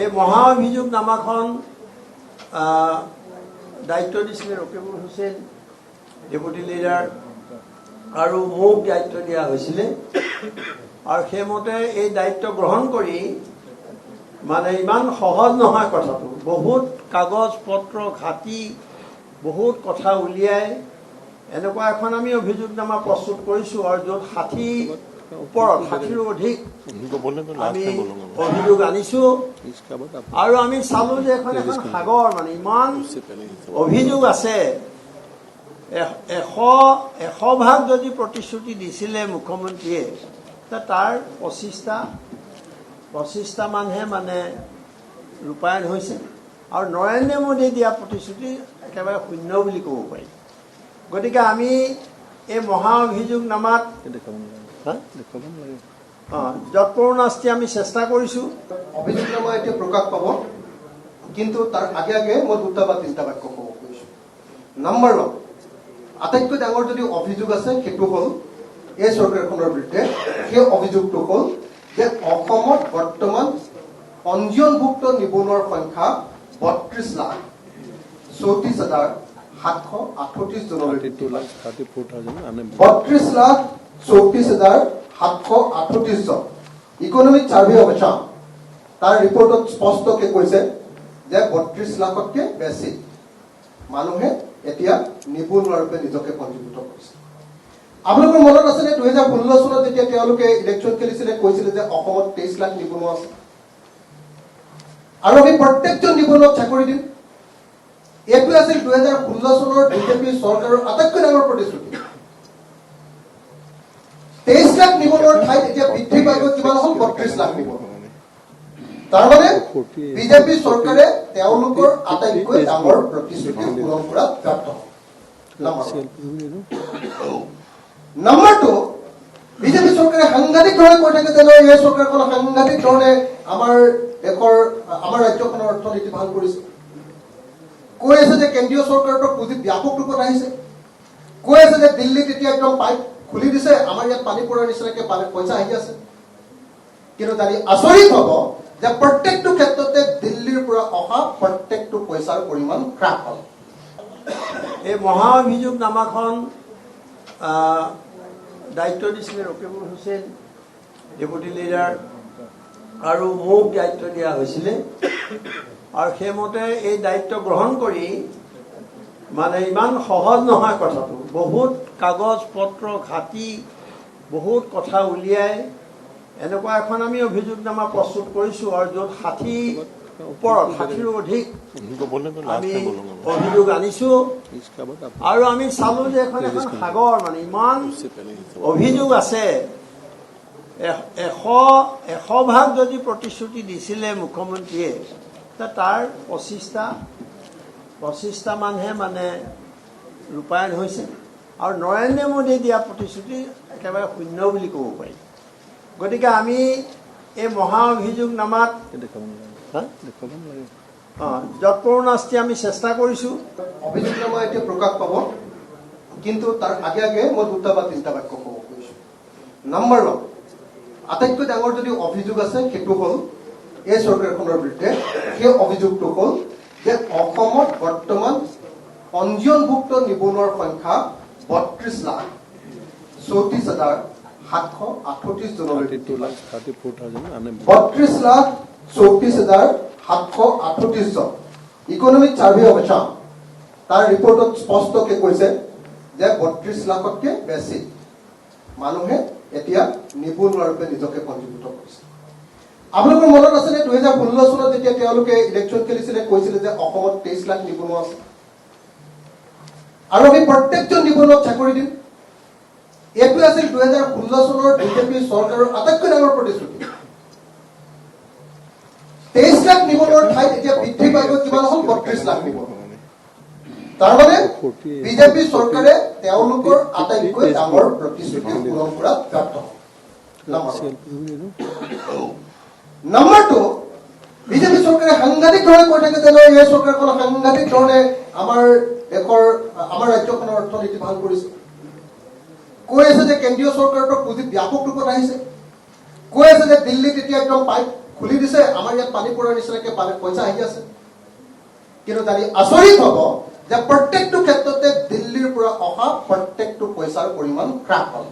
এই মহা অভিযোগ নামাখন দায়িত্ব দিছিলে ৰকিবুল হুছেইন, ডেপুটি লিডাৰ, আৰু মোক দায়িত্ব দিয়া হৈছিলে। আৰু সেইমতে এই দায়িত্ব গ্ৰহণ কৰি মানে ইমান সহজ নহয় কথাটো। বহুত কাগজ পত্ৰ ঘাটি, বহুত কথা উলিয়াই, এনেকুৱা এখন আমি অভিযোগনামা প্ৰস্তুত কৰিছোঁ, আৰু য'ত ষাঠি ওপৰত ষাঠিৰো অধিক। আমি অভিযোগ আনিছো। আৰু আমি চালো যে এখন এখন সাগৰ মানে ইমান অভিযোগ আছে। এশ এশ ভাগ যদি প্ৰতিশ্ৰুতি দিছিলে মুখ্যমন্ত্ৰীয়ে তাৰ পঁচিছটা পঁচিছটামানহে মানে ৰূপায়ণ হৈছে। আৰু নৰেন্দ্ৰ মোদীয়ে দিয়া প্ৰতিশ্ৰুতি একেবাৰে শূন্য বুলি ক'ব পাৰি। গতিকে আমি এই মহা অভিযোগনামাত হ্যাঁ যতক্ষণ আমি চেষ্টা কৰিছোঁ। অভিযোগটা মই এতিয়া প্ৰকাশ পাব কিন্তু তাৰ আগে আগে মই দুটা বা তিনিটা বাক্য ক'ব খুজিছোঁ। নাম্বাৰ ওৱান আটাইতকৈ ডাঙৰ যদি অভিযোগ আছে সেইটো হ'ল এই চৰকাৰখনৰ বিৰুদ্ধে সেই অভিযোগটো হ'ল যে অসমত বৰ্তমান পঞ্জীয়নভুক্ত নিবনুৱাৰ সংখ্যা বত্ৰিছ লাখ চৌত্ৰিছ হাজাৰ সাতশ আঠত্ৰিছ জনলৈ বত্ৰিছ লাখ চৌত্ৰিশ হাজাৰ সাতশ আঠত্ৰিশ জন। ইকনমিক চাৰ্ভে অফ আছাম তাৰ ৰিপৰ্টত স্পষ্টকে কৈছে যে বত্ৰিশ লাখতকে বেছি মানুহে এতিয়া নিবনুৱাৰূপে নিজকে পঞ্জীভূত কৰিছে। আপোনালোকৰ মনত আছেনে? দুহেজাৰ ষোল্ল চনত যেতিয়া তেওঁলোকে ইলেকশ্যন খেলিছিলে, কৈছিলে যে অসমত তেইছ লাখ নিবনুৱা আছে। আৰু আমি প্ৰত্যেকজন নিবনুৱাক চাকৰি দিম। এইটোৱে আছিল দুহেজাৰ ষোল্ল চনৰ বিজেপি চৰকাৰৰ আটাইতকৈ ডাঙৰ প্ৰতিশ্ৰুতি। লাখ নিবনুৱাৰ ঠাইত এতিয়া বৃদ্ধি পাই গৈ হ'ল বত্ৰিশ লাখ নিবনুৱা তাৰমানে বিজেপি চৰকাৰে তেওঁলোকৰ আটাইতকৈ ডাঙৰ প্ৰতিশ্ৰুতি পূৰণ কৰাত ব্যৰ্থ. নাম্বাৰ বিজেপি চৰকাৰে সাংঘাতিক ধৰণে কৈ থাকে যে নহয়, এই চৰকাৰখন সাংঘাতিক ধৰণে আমাৰ দেশৰ আমাৰ ৰাজ্যখনৰ অৰ্থনীতি ভালো কৰিছে। কৈ আছে যে কেন্দ্ৰীয় চৰকাৰৰ পৰা পুঁজি ব্যাপক ৰূপত আহিছে। কৈ আছে যে দিল্লীত এতিয়া একদম পাইপ খুলি দিছে আমাৰ ইয়াত পানী পৰাৰ নিচিনাকে পানী পইচা আহি আছে। কিন্তু জানি আচৰিত হ'ব যে প্ৰত্যেকটো ক্ষেত্ৰতে দিল্লীৰ পৰা অহা প্ৰত্যেকটো পইচাৰ পৰিমাণ হ্ৰাস হ'ল। এই মহা অভিযোগনামাখন আহ, দায়িত্ব দিছিলে ৰকিবুল হুছেইন ডেপুটি লিডাৰ আৰু মোক দায়িত্ব দিয়া হৈছিলে। আৰু সেইমতে এই দায়িত্ব গ্ৰহণ কৰি মানে ইমান সহজ নহয় কথাটো বহুত কাগজ পত্ৰ ঘাটি বহুত কথা উলিয়াই। এনেকুৱা এখন আমি অভিযোগনামা প্ৰস্তুত কৰিছোঁ আৰু য'ত ষাঠি ওপৰত ষাঠিৰো অধিক আমি অভিযোগ আনিছোঁ। আৰু আমি চালোঁ যে এখন এখন সাগৰ মানে ইমান অভিযোগ আছে। এশ এশ ভাগ যদি প্ৰতিশ্ৰুতি দিছিলে মুখ্যমন্ত্ৰীয়ে তাৰ পঁচিছটা পঁচিছটামানহে মানে ৰূপায়ণ হৈছে। আৰু নৰেন্দ্ৰ মোদীয়ে দিয়া প্ৰতিশ্ৰুতি একেবাৰে শূন্য বুলি ক'ব পাৰি। গতিকে আমি এই মহা অভিযোগ অভিযোগনামাত যৎপৰণাস্তি আমি চেষ্টা কৰিছোঁ। অভিযোগনামা এতিয়া প্ৰকাশ পাব কিন্তু তাৰ আগে আগে মই দুটা বা তিনিটা বাক্য ক'ব খুজিছোঁ। নাম্বাৰ ওৱান আটাইতকৈ ডাঙৰ যদি অভিযোগ আছে সেইটো হ'ল এই চৰকাৰখনৰ বিৰুদ্ধে সেই অভিযোগটো হ'ল যে অসমত বৰ্তমান পঞ্জীয়নভুক্ত নিবনুৱাৰ সংখ্যা বত্ৰিছ লাখ চৌত্ৰিছ হাজাৰ সাতশ আঠত্ৰিছ জনলৈকে বত্ৰিছ লাখ চৌত্ৰিছ হাজাৰ সাতশ আঠত্ৰিছ জন। ইকনমিক ছাৰ্ভে অফ আছাম তাৰ ৰিপৰ্টত স্পষ্টকে কৈছে যে বত্ৰিছ লাখতকৈ বেছি মানুহে এতিয়া নিবনুৱাৰূপে নিজকে পঞ্জীভূত কৰিছে। আপোনালোকৰ মনত আছেনে? দুহেজাৰ ষোল্ল চনত যেতিয়া তেওঁলোকে ইলেকশ্যন খেলিছিলে কৈছিলে যে অসমত তেইছ লাখ নিবনুৱা আছে। আৰু আমি প্ৰত্যেকজন নিবনুৱাক চাকৰি দিম। এইটোৱে আছিল দুহেজাৰ ষোল্ল চনৰ বিজেপি চৰকাৰৰ আটাইতকৈ ডাঙৰ প্ৰতিশ্ৰুতি। তেইছ লাখ নিবনুৱাৰ ঠাইত এতিয়া বৃদ্ধি পাই গৈ কিমান হ'ল? বত্ৰিশ লাখ নিবনুৱা। তাৰমানে বিজেপি চৰকাৰে তেওঁলোকৰ আটাইতকৈ ডাঙৰ প্ৰতিশ্ৰুতি পূৰণ কৰাত ব্যৰ্থ। হ'ল। নাম্বাৰ টু বিজেপি চৰকাৰে সাংঘাতিক ধৰণে কৈ থাকে যে এই চৰকাৰখন সাংঘাতিক ধৰণে আমাৰ দেশৰ আমাৰ ৰাজ্যখনৰ অৰ্থনীতি ভালো কৰিছে। কৈ আছে যে কেন্দ্ৰীয় চৰকাৰৰ পৰা পুঁজি ব্যাপক ৰূপত আহিছে। কৈ আছে যে দিল্লীত এতিয়া একদম পাইপ খুলি দিছে, আমাৰ ইয়াত পানী পৰাৰ নিচিনাকে পইচা আহি আছে। কিন্তু জানি আচৰিত হ'ব যে প্ৰত্যেকটো ক্ষেত্ৰতে দিল্লীৰ পৰা অহা প্ৰত্যেকটো পইচাৰ পৰিমাণ হ্ৰাস হ'ল